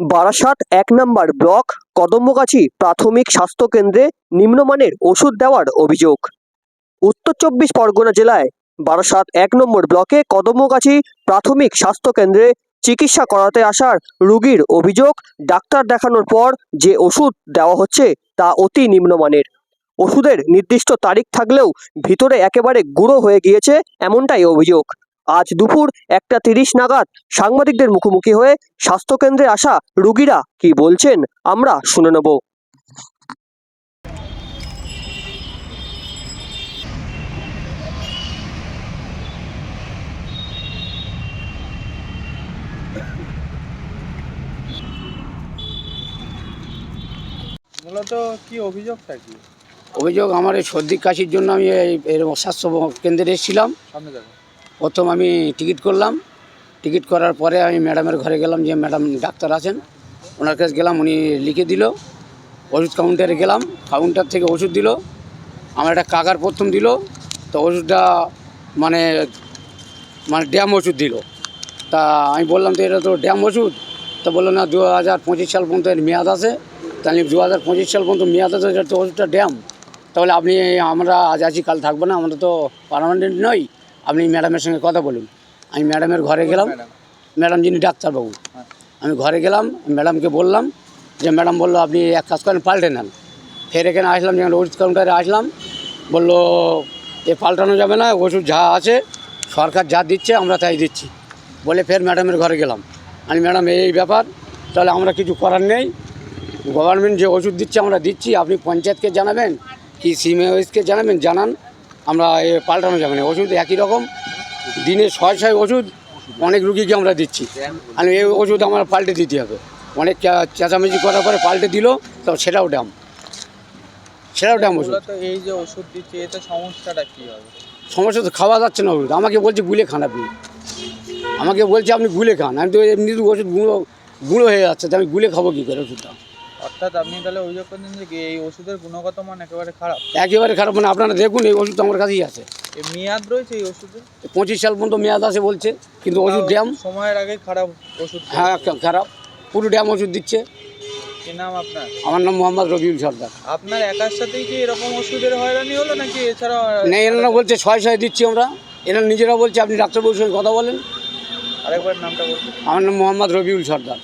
বারাসাত এক নম্বর ব্লক কদম্বগাছি প্রাথমিক স্বাস্থ্য কেন্দ্রে নিম্নমানের ওষুধ দেওয়ার অভিযোগ। উত্তর চব্বিশ পরগনা জেলায় বারাসাত এক নম্বর ব্লকে কদম্বগাছি প্রাথমিক স্বাস্থ্য কেন্দ্রে চিকিৎসা করাতে আসার রুগীর অভিযোগ ডাক্তার দেখানোর পর যে ওষুধ দেওয়া হচ্ছে তা অতি নিম্নমানের। ওষুধের নির্দিষ্ট তারিখ থাকলেও ভিতরে একেবারে গুঁড়ো হয়ে গিয়েছে এমনটাই অভিযোগ। আজ দুপুর একটা তিরিশ নাগাদ সাংবাদিকদের মুখোমুখি হয়ে স্বাস্থ্যকেন্দ্রে আসা রুগীরা কি বলছেন আমরা শুনে নেব। মূলত কি অভিযোগটা কি? অভিযোগ আমার এই সর্দি কাশির জন্য আমি এই এর স্বাস্থ্য কেন্দ্রে এসেছিলাম। সামনে যাব। প্রথম আমি টিকিট করলাম। টিকিট করার পরে আমি ম্যাডামের ঘরে গেলাম যে ম্যাডাম ডাক্তার আছেন, ওনার কাছে গেলাম, উনি লিখে দিল, ওষুধ কাউন্টারে গেলাম কাউন্টার থেকে ওষুধ দিল, আমার একটা কাকার প্রথম দিল, তো ওষুধটা মানে মানে ড্যাম ওষুধ দিল। তা আমি বললাম, তো এটা তো ড্যাম ওষুধ? তো বলল, না দু হাজার পঁচিশ সাল পর্যন্ত এর মেয়াদ আছে। তাহলে দু হাজার পঁচিশ সাল পর্যন্ত মেয়াদ আছে, এটা তো ওষুধটা ড্যাম। তাহলে আপনি, আমরা আজ আছি, কাল থাকব না, আমরা তো পারমানেন্ট নই। আপনি ম্যাডামের সঙ্গে কথা বলুন। আমি ম্যাডামের ঘরে গেলাম। ম্যাডাম। যিনি ডাক্তারবাবু। আমি ঘরে গেলাম ম্যাডামকে বললাম যে ম্যাডাম বলল আপনি এক কাজ করেন পাল্টে নেন। ফের এখানে আসলাম যখন ওষুধ কাউন্টারে আসলাম। বলল এ পাল্টানো যাবে না ওষুধ যা আছে সরকার যা দিচ্ছে আমরা তাই দিচ্ছি। বলে ফের ম্যাডামের ঘরে গেলাম। আমি ম্যাডাম এই ব্যাপার তাহলে আমরা কিছু করার নেই। গভর্নমেন্ট যে ওষুধ দিচ্ছে আমরা দিচ্ছি। আপনি পঞ্চায়েতকে জানাবেন কি সিএমএসকে জানাবেন জানান। আমরা এ পাল্টানো যাবে না। ওষুধ একই রকম। দিনে ছয় ছয় ওষুধ অনেক রুগীকে আমরা দিচ্ছি। আর এই ওষুধ আমার পাল্টে দিতে হবে। অনেক চেঁচামেচি করার পরে পাল্টে দিল তো সেটাও ড্যাম সেটাও ড্যাম ওষুধ। এই যে ওষুধ দিচ্ছে এতে সমস্যাটা কি হবে? সমস্যা তো খাওয়া যাচ্ছে না ওষুধ। আমাকে বলছে গুলে খান আপনি। আমাকে বলছে আপনি গুলে খান। আমি তো এমনি ওষুধ গুঁড়ো গুঁড়ো হয়ে যাচ্ছে। তো আমি গুলে খাব কী করে ওষুধটা? অর্থাৎ আপনি তাহলে অভিযোগ করছেন যে এই ওষুধের গুণগত মান একেবারে খারাপ? একেবারে খারাপ মানে আপনারা দেখুন এই ওষুধ আমার কাছেই আছে। মেয়াদ রয়েছে এই ওষুধে? পঁচিশ সাল পর্যন্ত মেয়াদ আছে বলছে কিন্তু ওষুধ ড্যাম সময়ের আগে খারাপ ওষুধ হ্যাঁ খারাপ। পুরো ড্যাম ওষুধ দিচ্ছে। কি নাম আপনার? আমার নাম মোহাম্মদ রবিউল সর্দার। আপনার একার সাথেই কি এরকম ওষুধের হয়রানি হলো নাকি এছাড়া এনারা বলছে ছয় ছয় দিচ্ছি আমরা। এনারা নিজেরা বলছে আপনি ডাক্তারবাবুর সঙ্গে কথা বলেন। আরেকবার নামটা বলুন। আমার নাম মোহাম্মদ রবিউল সর্দার।